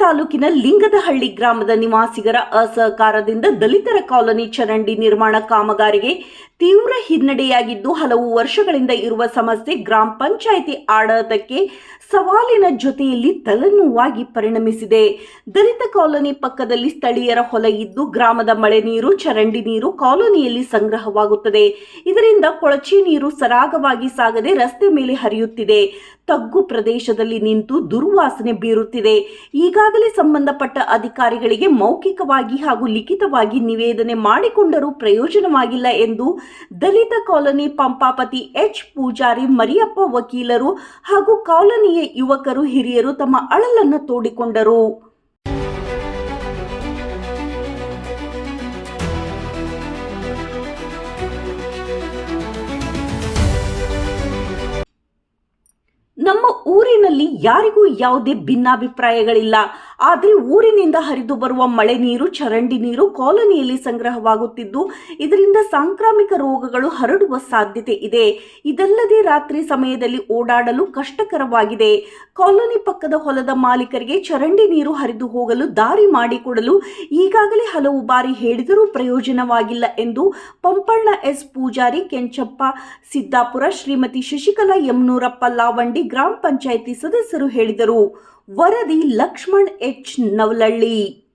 ತಾಲೂಕಿನ ಲಿಂಗದಹಳ್ಳಿ ಗ್ರಾಮದ ನಿವಾಸಿಗರ ಅಸಹಕಾರದಿಂದ ದಲಿತರ ಕಾಲೋನಿ ಚರಂಡಿ ನಿರ್ಮಾಣ ಕಾಮಗಾರಿಗೆ ತೀವ್ರ ಹಿನ್ನಡೆಯಾಗಿದ್ದು, ಹಲವು ವರ್ಷಗಳಿಂದ ಇರುವ ಸಮಸ್ಯೆ ಗ್ರಾಮ ಪಂಚಾಯಿತಿ ಆಡಳಿತಕ್ಕೆ ಸವಾಲಿನ ಜೊತೆಯಲ್ಲಿ ತಲೆನೋವಾಗಿ ಪರಿಣಮಿಸಿದೆ. ದಲಿತ ಕಾಲೋನಿ ಪಕ್ಕದಲ್ಲಿ ಸ್ಥಳೀಯರ ಹೊಲ ಇದ್ದು, ಗ್ರಾಮದ ಮಳೆ ನೀರು, ಚರಂಡಿ ನೀರು ಕಾಲೋನಿಯಲ್ಲಿ ಸಂಗ್ರಹವಾಗುತ್ತದೆ. ಇದರಿಂದ ಕೊಳಚೆ ನೀರು ಸರಾಗವಾಗಿ ಸಾಗದೆ ರಸ್ತೆ ಮೇಲೆ ಹರಿಯುತ್ತಿದೆ. ತಗ್ಗು ಪ್ರದೇಶದಲ್ಲಿ ನಿಂತು ದುರ್ವಾಸನೆ ಬೀರುತ್ತಿದೆ. ಈಗಾಗಲೇ ಸಂಬಂಧಪಟ್ಟ ಅಧಿಕಾರಿಗಳಿಗೆ ಮೌಖಿಕವಾಗಿ ಹಾಗೂ ಲಿಖಿತವಾಗಿ ನಿವೇದನೆ ಮಾಡಿಕೊಂಡರೂ ಪ್ರಯೋಜನವಾಗಿಲ್ಲ ಎಂದು ದಲಿತ ಕಾಲೋನಿ ಪಂಪಾಪತಿ ಎಚ್ ಪೂಜಾರಿ ಮರಿಯಪ್ಪ ವಕೀಲರು ಹಾಗೂ ಕಾಲೋನಿಯ ಯುವಕರು ಹಿರಿಯರು ತಮ್ಮ ಅಳಲನ್ನು ತೋಡಿಕೊಂಡರು. ಯಾರಿಗೂ ಯಾವುದೇ ಭಿನ್ನಾಭಿಪ್ರಾಯಗಳಿಲ್ಲ. ಆದರೆ ಊರಿನಿಂದ ಹರಿದು ಬರುವ ಮಳೆ ನೀರು, ಚರಂಡಿ ನೀರು ಕಾಲೋನಿಯಲ್ಲಿ ಸಂಗ್ರಹವಾಗುತ್ತಿದ್ದು, ಇದರಿಂದ ಸಾಂಕ್ರಾಮಿಕ ರೋಗಗಳು ಹರಡುವ ಸಾಧ್ಯತೆ ಇದೆ. ಇದಲ್ಲದೆ ರಾತ್ರಿ ಸಮಯದಲ್ಲಿ ಓಡಾಡಲು ಕಷ್ಟಕರವಾಗಿದೆ. ಕಾಲೋನಿ ಪಕ್ಕದ ಹೊಲದ ಮಾಲೀಕರಿಗೆ ಚರಂಡಿ ನೀರು ಹರಿದು ಹೋಗಲು ದಾರಿ ಮಾಡಿಕೊಡಲು ಈಗಾಗಲೇ ಹಲವು ಬಾರಿ ಹೇಳಿದರೂ ಪ್ರಯೋಜನವಾಗಿಲ್ಲ ಎಂದು ಪಂಪಣ್ಣ ಎಸ್ ಪೂಜಾರಿ, ಕೆಂಚಪ್ಪ ಸಿದ್ದಾಪುರ, ಶ್ರೀಮತಿ ಶಶಿಕಲಾ ಯಮನೂರಪ್ಪ ಲಾವಂಡಿ ಗ್ರಾಮ ಪಂಚಾಯಿತಿ ಸದಸ್ಯರು ಹೇಳಿದರು. ವರದಿ ಲಕ್ಷ್ಮಣ್ ಎಚ್ ನವಲಳ್ಳಿ.